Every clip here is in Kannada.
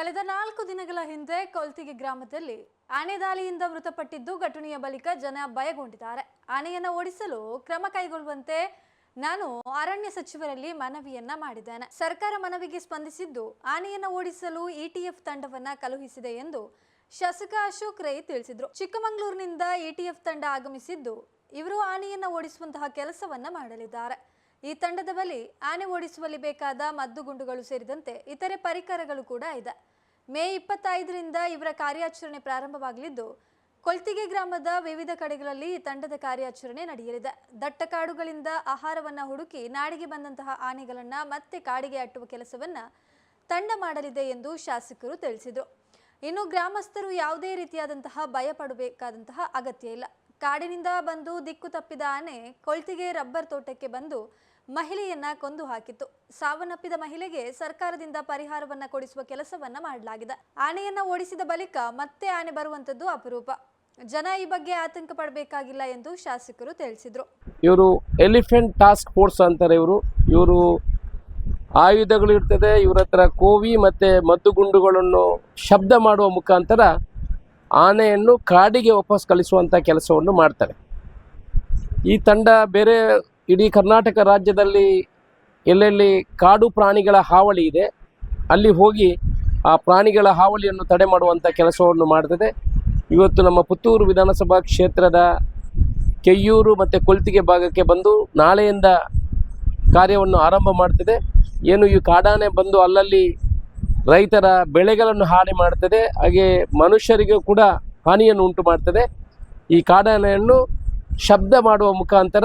ಕಳೆದ ನಾಲ್ಕು ದಿನಗಳ ಹಿಂದೆ ಕೊಲ್ತಿಗೆ ಗ್ರಾಮದಲ್ಲಿ ಆನೆ ದಾಳಿಯಿಂದ ಮೃತಪಟ್ಟಿದ್ದು ಘಟನೆಯ ಬಳಿಕ ಜನ ಭಯಗೊಂಡಿದ್ದಾರೆ. ಆನೆಯನ್ನ ಓಡಿಸಲು ಕ್ರಮ ಕೈಗೊಳ್ಳುವಂತೆ ನಾನು ಅರಣ್ಯ ಸಚಿವರಲ್ಲಿ ಮನವಿಯನ್ನ ಮಾಡಿದ್ದೇನೆ. ಸರ್ಕಾರ ಮನವಿಗೆ ಸ್ಪಂದಿಸಿದ್ದು ಆನೆಯನ್ನ ಓಡಿಸಲು ಇಟಿಎಫ್ ತಂಡವನ್ನ ಕಳುಹಿಸಿದೆ ಎಂದು ಶಾಸಕ ಅಶೋಕ್ ರೈ ತಿಳಿಸಿದ್ರು. ಚಿಕ್ಕಮಗಳೂರಿನಿಂದ ಇಟಿಎಫ್ ತಂಡ ಆಗಮಿಸಿದ್ದು ಇವರು ಆನೆಯನ್ನ ಓಡಿಸುವಂತಹ ಕೆಲಸವನ್ನ ಮಾಡಲಿದ್ದಾರೆ. ಈ ತಂಡದ ಬಳಿ ಆನೆ ಓಡಿಸುವಲ್ಲಿ ಬೇಕಾದ ಮದ್ದುಗುಂಡುಗಳು ಸೇರಿದಂತೆ ಇತರೆ ಪರಿಕರಗಳು ಕೂಡ ಇದೆ. ಮೇ ಇಪ್ಪತ್ತೈದರಿಂದ ಇವರ ಕಾರ್ಯಾಚರಣೆ ಪ್ರಾರಂಭವಾಗಲಿದ್ದು, ಕೊಲ್ತಿಗೆ ಗ್ರಾಮದ ವಿವಿಧ ಕಡೆಗಳಲ್ಲಿ ಈ ತಂಡದ ಕಾರ್ಯಾಚರಣೆ ನಡೆಯಲಿದೆ. ದಟ್ಟ ಕಾಡುಗಳಿಂದ ಆಹಾರವನ್ನು ಹುಡುಕಿ ನಾಡಿಗೆ ಬಂದಂತಹ ಆನೆಗಳನ್ನು ಮತ್ತೆ ಕಾಡಿಗೆ ಅಟ್ಟುವ ಕೆಲಸವನ್ನ ತಂಡ ಮಾಡಲಿದೆ ಎಂದು ಶಾಸಕರು ತಿಳಿಸಿದರು. ಇನ್ನು ಗ್ರಾಮಸ್ಥರು ಯಾವುದೇ ರೀತಿಯಾದಂತಹ ಭಯ ಅಗತ್ಯ ಇಲ್ಲ. ಕಾಡಿನಿಂದ ಬಂದು ದಿಕ್ಕು ತಪ್ಪಿದ ಆನೆ ಕೊಳ್ತಿಗೆ ರಬ್ಬರ್ ತೋಟಕ್ಕೆ ಬಂದು ಮಹಿಳೆಯನ್ನ ಕೊಂದು ಹಾಕಿತ್ತು. ಸಾವನ್ನಪ್ಪಿದ ಮಹಿಳೆಗೆ ಸರ್ಕಾರದಿಂದ ಪರಿಹಾರವನ್ನ ಕೊಡಿಸುವ ಕೆಲಸವನ್ನ ಮಾಡಲಾಗಿದೆ. ಆನೆಯನ್ನ ಓಡಿಸಿದ ಬಳಿಕ ಮತ್ತೆ ಆನೆ ಬರುವಂತದ್ದು ಅಪರೂಪ. ಜನ ಈ ಬಗ್ಗೆ ಆತಂಕ ಪಡಬೇಕಾಗಿಲ್ಲ ಎಂದು ಶಾಸಕರು ತಿಳಿಸಿದ್ರು. ಇವರು ಎಲಿಫೆಂಟ್ ಟಾಸ್ಕ್ ಫೋರ್ಸ್ ಅಂತಾರೆ ಇವರು. ಇವರು ಆಯುಧಗಳು ಇರ್ತದೆ, ಇವರ ಹತ್ರ ಕೋವಿ ಮತ್ತೆ ಮದ್ದುಗುಂಡುಗಳನ್ನು ಶಬ್ದ ಮಾಡುವ ಮುಖಾಂತರ ಆನೆಯನ್ನು ಕಾಡಿಗೆ ವಾಪಸ್ ಕಳಿಸುವಂಥ ಕೆಲಸವನ್ನು ಮಾಡ್ತಾರೆ. ಈ ತಂಡ ಬೇರೆ ಇಡೀ ಕರ್ನಾಟಕ ರಾಜ್ಯದಲ್ಲಿ ಎಲ್ಲೆಲ್ಲಿ ಕಾಡು ಪ್ರಾಣಿಗಳ ಹಾವಳಿ ಇದೆ, ಅಲ್ಲಿ ಹೋಗಿ ಆ ಪ್ರಾಣಿಗಳ ಹಾವಳಿಯನ್ನು ತಡೆ ಮಾಡುವಂಥ ಕೆಲಸವನ್ನು ಮಾಡ್ತದೆ. ಇವತ್ತು ನಮ್ಮ ಪುತ್ತೂರು ವಿಧಾನಸಭಾ ಕ್ಷೇತ್ರದ ಕೆಯ್ಯೂರು ಮತ್ತು ಕೊಲ್ತಿಗೆ ಭಾಗಕ್ಕೆ ಬಂದು ನಾಳೆಯಿಂದ ಕಾರ್ಯವನ್ನು ಆರಂಭ ಮಾಡ್ತಿದೆ. ಏನು ಈ ಕಾಡಾನೆ ಬಂದು ಅಲ್ಲಲ್ಲಿ ರೈತರ ಬೆಳೆಗಳನ್ನು ಹಾನಿ ಮಾಡ್ತದೆ, ಹಾಗೆ ಮನುಷ್ಯರಿಗೂ ಕೂಡ ಹಾನಿಯನ್ನು ಉಂಟು ಮಾಡ್ತದೆ. ಈ ಕಾಡಾನೆಯನ್ನು ಶಬ್ದ ಮಾಡುವ ಮುಖಾಂತರ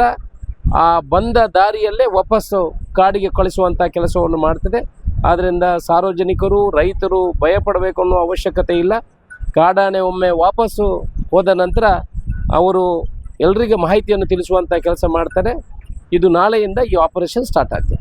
ಆ ಬಂದ ದಾರಿಯಲ್ಲೇ ವಾಪಸ್ಸು ಕಾಡಿಗೆ ಕಳಿಸುವಂಥ ಕೆಲಸವನ್ನು ಮಾಡ್ತದೆ. ಆದ್ದರಿಂದ ಸಾರ್ವಜನಿಕರು, ರೈತರು ಭಯಪಡಬೇಕು ಅನ್ನೋ ಅವಶ್ಯಕತೆ ಇಲ್ಲ. ಕಾಡಾನೆ ಒಮ್ಮೆ ವಾಪಸ್ಸು ಹೋದ ನಂತರ ಅವರು ಎಲ್ರಿಗೆ ಮಾಹಿತಿಯನ್ನು ತಿಳಿಸುವಂಥ ಕೆಲಸ ಮಾಡ್ತಾರೆ. ಇದು ನಾಳೆಯಿಂದ ಈ ಆಪರೇಷನ್ ಸ್ಟಾರ್ಟ್ ಆಗ್ತದೆ